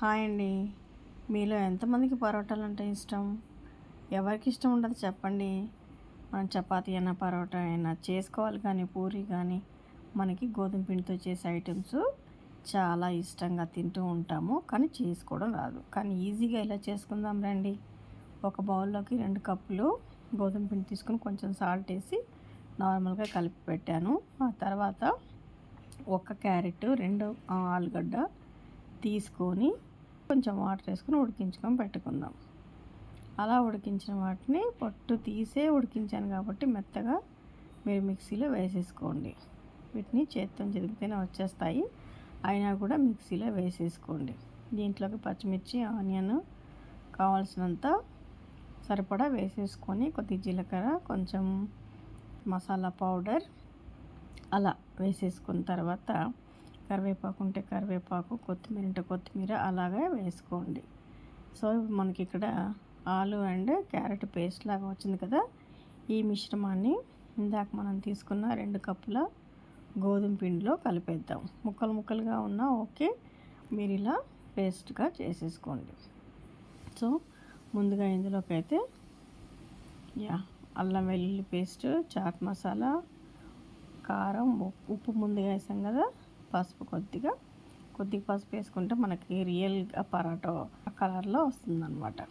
Hi అండి. మీలో ఎంతమందికి పరోటాలు అంటే ఇష్టం? ఎవరికి ఇష్టం ఉండదు చెప్పండి. మనం చపాతీ అయినా పరోటా అయినా చేసుకోవాలి కానీ పూరి కానీ మనకి గోధుమ పిండితో చేసే ఐటమ్స్ చాలా ఇష్టంగా తింటూ ఉంటాము. కానీ చేసుకోవడం రాదు. కానీ ఈజీగా ఇలా చేసుకుందాం రండి. ఒక బౌల్లోకి రెండు కప్పులు గోధుమ పిండి తీసుకుని కొంచెం సాల్ట్ వేసి నార్మల్గా కలిపి పెట్టాను. ఆ తర్వాత ఒక క్యారెట్ రెండు ఆలుగడ్డ తీసుకొని కొంచెం వాటర్ వేసుకొని ఉడికించుకొని పెట్టుకుందాం. అలా ఉడికించిన వాటిని పొట్టు తీసే ఉడికించాను కాబట్టి మెత్తగా మీరు మిక్సీలో వేసేసుకోండి. వీటిని చేత్తో చెదిపితేనే వచ్చేస్తాయి. అయినా కూడా మిక్సీలో వేసేసుకోండి. దీంట్లోకి పచ్చిమిర్చి ఆనియన్ కావాల్సినంత సరిపడా వేసేసుకొని కొద్ది జీలకర్ర కొంచెం మసాలా పౌడర్ అలా వేసేసుకున్న తర్వాత కరివేపాకు ఉంటే కరివేపాకు కొత్తిమీర ఉంటే కొత్తిమీర అలాగే వేసుకోండి. సో మనకి ఇక్కడ ఆలు అండ్ క్యారెట్ పేస్ట్ లాగా వచ్చింది కదా ఈ మిశ్రమాన్ని ఇందాక మనం తీసుకున్న రెండు కప్పుల గోధుమ పిండిలో కలిపేద్దాం. ముక్కలు ముక్కలుగా ఉన్నా ఓకే మీరు ఇలా పేస్ట్గా చేసేసుకోండి. సో ముందుగా ఇందులోకి అయితే యా అల్లం వెల్లుల్లి పేస్ట్ చాట్ మసాలా కారం ఉప్పు ముందుగా వేసాం కదా పసుపు కొద్దిగా. కొద్దిగా పసుపు వేసుకుంటే మనకి రియల్గా పరాటో కలర్లో వస్తుందన్నమాట.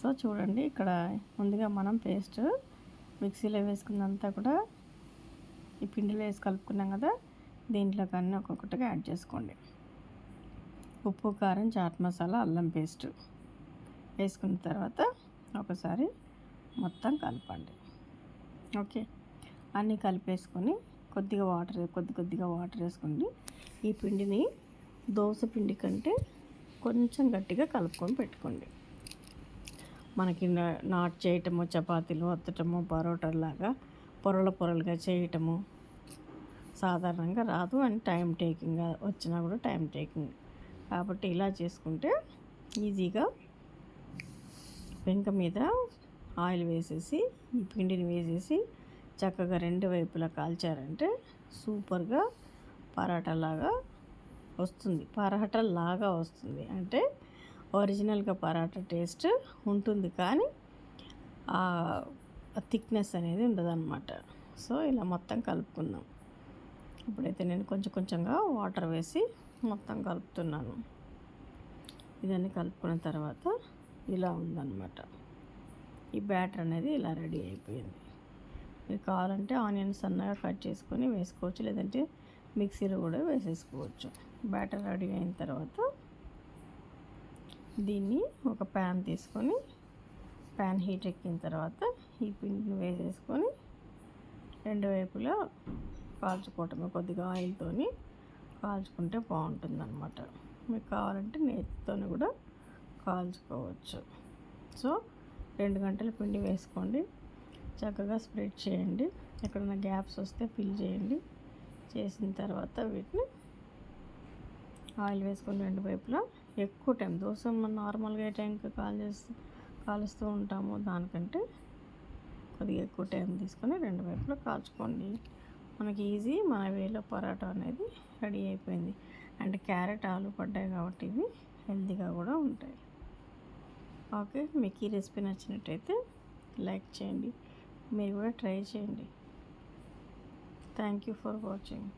సో చూడండి ఇక్కడ ముందుగా మనం పేస్ట్ మిక్సీలో వేసుకున్నంతా కూడా ఈ పిండిలో వేసి కలుపుకున్నాం కదా దీంట్లో కానీ ఒక్కొక్కటిగా యాడ్ చేసుకోండి. ఉప్పు కారం చాట్ మసాలా అల్లం పేస్ట్ వేసుకున్న తర్వాత ఒకసారి మొత్తం కలపండి. ఓకే? అన్నీ కలిపేసుకొని కొద్దిగా వాటర్ కొద్ది కొద్దిగా వాటర్ వేసుకోండి. ఈ పిండిని దోశ పిండి కంటే కొంచెం గట్టిగా కలుపుకొని పెట్టుకోండి. మనకి నాట్ చేయటము చపాతీలు వత్తటము పరోటాలాగా పొరల పొరలుగా చేయటము సాధారణంగా రాదు అండ్ టైం టేకింగ్ వచ్చినా కూడా టైం టేకింగ్. కాబట్టి ఇలా చేసుకుంటే ఈజీగా వెంక మీద ఆయిల్ వేసేసి ఈ పిండిని వేసేసి చక్కగా రెండు వైపులా కాల్చారంటే సూపర్గా పరాటాలాగా వస్తుంది. పరాటా లాగా వస్తుంది. అంటే ఒరిజినల్గా పరాటా టేస్ట్ ఉంటుంది కానీ థిక్నెస్ అనేది ఉండదన్నమాట. సో ఇలా మొత్తం కలుపుకుందాం. ఇప్పుడైతే నేను కొంచెం కొంచెంగా వాటర్ వేసి మొత్తం కలుపుతున్నాను. ఇదన్నీ కలుపుకున్న తర్వాత ఇలా ఉందన్నమాట. ఈ బ్యాటర్ అనేది ఇలా రెడీ అయిపోయింది. మీకు కావాలంటే ఆనియన్స్ సన్నగా కట్ చేసుకొని వేసుకోవచ్చు లేదంటే మిక్సీలో కూడా వేసేసుకోవచ్చు. బ్యాటర్ రెడీ అయిన తర్వాత దీన్ని ఒక ప్యాన్ తీసుకొని ప్యాన్ హీట్ ఎక్కిన తర్వాత ఈ పిండిని వేసేసుకొని రెండు వైపులా కాల్చుకోవటమే కొద్దిగా ఆయిల్తో కాల్చుకుంటే బాగుంటుందన్నమాట. మీకు కావాలంటే నేతితో కూడా కాల్చుకోవచ్చు. సో రెండు గంటల పిండి వేసుకోండి. చక్కగా స్ప్రెడ్ చేయండి. ఎక్కడైనా గ్యాప్స్ వస్తే ఫిల్ చేయండి. చేసిన తర్వాత వీటిని ఆయిల్ వేసుకొని రెండు వైపులా ఎక్కువ టైం దోశ మనం నార్మల్గా ఏ టైంకి కాల్ చేస్తూ కాలుస్తూ ఉంటామో దానికంటే కొద్దిగా ఎక్కువ టైం తీసుకొని రెండు వైపులా కాల్చుకోండి. మనకి ఈజీ మన వేలో పరాటా అనేది రెడీ అయిపోయింది. అండ్ క్యారెట్ ఆలు పడ్డాయి కాబట్టి ఇవి హెల్తీగా కూడా ఉంటాయి. ఓకే మీకు ఈ రెసిపీ నచ్చినట్టయితే లైక్ చేయండి. మీరు కూడా ట్రై చేయండి. Thank you for watching